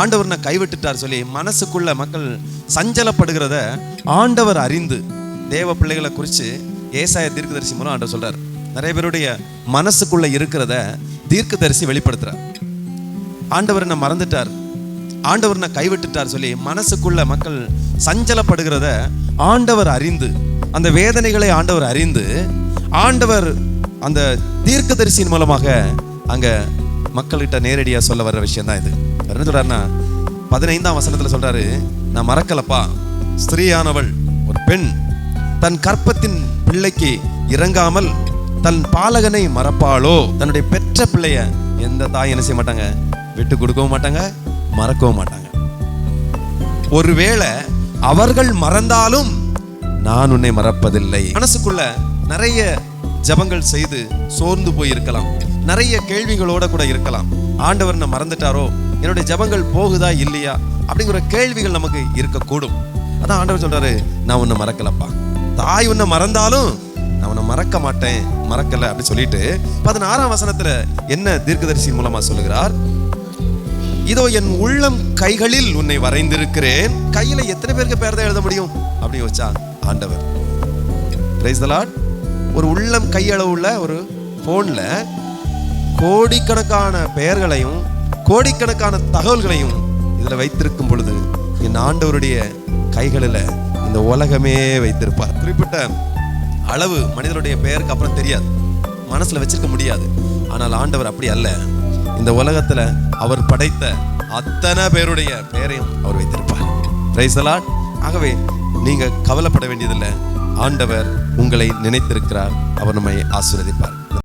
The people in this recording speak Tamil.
ஆண்டவர் நான் கைவிட்டுட்டார் சொல்லி மனசுக்குள்ள மக்கள் சஞ்சலப்படுகிறத ஆண்டவர் அறிந்து தேவ பிள்ளைகளை குறித்து ஏசாய தீர்க்கதரிசி மூலம் ஆண்டவர் சொல்றார். நிறைய பேருடைய மனசுக்குள்ள இருக்கிறத தீர்க்கதரிசி வெளிப்படுத்துறார். ஆண்டவர் என்ன மறந்துட்டார். ஆண்டவர் நான் கைவிட்டுட்டார் சொல்லி மனசுக்குள்ள மக்கள் சஞ்சலப்படுகிறத ஆண்டவர் அறிந்து அந்த வேதனைகளை ஆண்டவர் அறிந்து ஆண்டவர் அந்த தீர்க்கதரிசியின் மூலமாக அங்கே மக்கள்கிட்ட நேரடியா சொல்ல வர்ற விஷயம் தான் இது என்ன சொல்றாருன்னா பதினைந்தாம் வசனத்துல சொல்றாரு நான் மறக்கலப்பா. ஸ்திரீயானவள் ஒரு பெண் தன் கற்பத்தின் பிள்ளைக்கு இறங்காமல் தன் பாலகனை மறப்பாளோ? தன்னுடைய பெற்ற பிள்ளைய எந்த தாய் என்ன செய்ய மாட்டாங்க? விட்டு கொடுக்கவும் மாட்டாங்க மறக்கவும் மாட்டாங்க. ஒருவேளை அவர்கள் மறந்தாலும் நான் உன்னை மறப்பதில்லை. மனசுக்குள்ள நிறைய ஜபங்கள் செய்து சோர்ந்து போய் இருக்கலாம் நிறைய கேள்விகளோட கூட இருக்கலாம். ஆண்டவர் நம்ம மறந்துட்டாரோ? என்னுடைய ஜபங்கள் போகுதா இல்லையா? அப்படிங்கிற கேள்விகள் நமக்கு இருக்கக்கூடும். அதான் ஆண்டவர் சொல்றாரு நான் உன்னை மறக்கலப்பா. தாய் உன்னை மறந்தாலும் நான் உன்னை மறக்க மாட்டேன். மறக்கல. அப்படி சொல்லிட்டு பதினாறாம் வசனத்துல என்ன தீர்க்கதரிசி மூலமா சொல்லுகிறார்? இதோ என் உள்ளம் கைகளில் உன்னை வரைந்திருக்கிறேன். கையில எத்தனை பேருக்கு பேர் தான் எழுத முடியும்? அப்படின்னு வச்சா ஆண்டவர். பிரைஸ் லார்ட் ஒரு உள்ளம் கையளவுள்ள ஒரு ஃபோனில் கோடிக்கணக்கான பெயர்களையும் கோடிக்கணக்கான தகவல்களையும் இதில் வைத்திருக்கும் பொழுது என் ஆண்டவருடைய கைகளில் இந்த உலகமே வைத்திருப்பார். குறிப்பிட்ட அளவு மனிதனுடைய பெயருக்கு அப்புறம் தெரியாது. மனசில் வச்சிருக்க முடியாது. ஆனால் ஆண்டவர் அப்படி அல்ல. இந்த உலகத்தில் அவர் படைத்த அத்தனை பேருடைய பெயரையும் அவர் வைத்திருப்பார். பிரைஸ் ஆகவே நீங்கள் கவலைப்பட வேண்டியதில்லை. ஆண்டவர் உங்களை நினைத்திருக்கிறார். அவர் நம்மை ஆசீர்வதிப்பார்.